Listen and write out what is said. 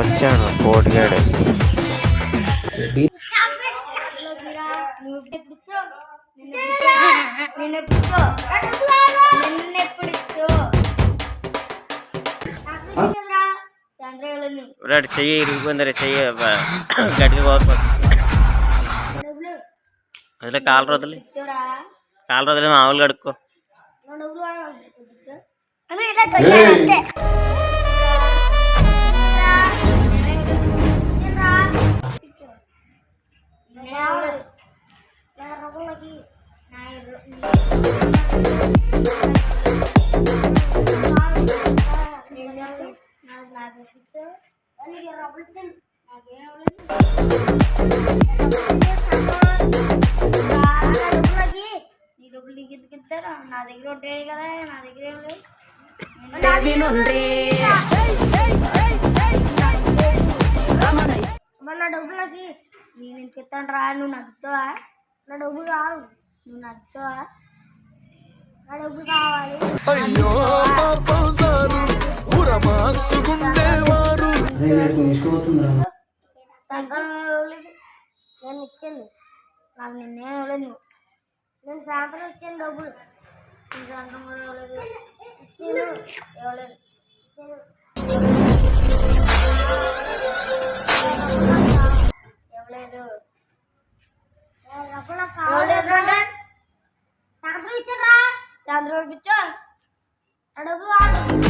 ఇచ్చాను కోటిగాడు రాడు చెయ్యి ఇరిగిపోయింది రే చెయ్యి గట్టిగా కోరుకోవచ్చు వదిలే కాలు రోజులు కాలు రోజులు మామూలుగా కడుక్కో నా దగ్గర ఉంటాయి కదా నా దగ్గర ఏం డబ్బులకి నేను ఇంత ఇస్తాను రా నువ్వు నచ్చుతావా నా డబ్బులు కావు నువ్వు నచ్చుతావా నా డబ్బులు కావాలి సంకలం ఇవ్వలేదు నేను ఇచ్చాను నాకు నిన్నే ఇవ్వలేదు. నువ్వు నేను సాయంత్రం ఇచ్చాను డబ్బులు. నేను సాయంత్రం కూడా ఇవ్వలేదు. ఇచ్చాను ఇవ్వలేదు. ఇచ్చాను ఇవ్వలేదు. ఇవ్వలేదు అంటే సాయంత్రం ఇచ్చారా సాయంత్రం డబ్బులు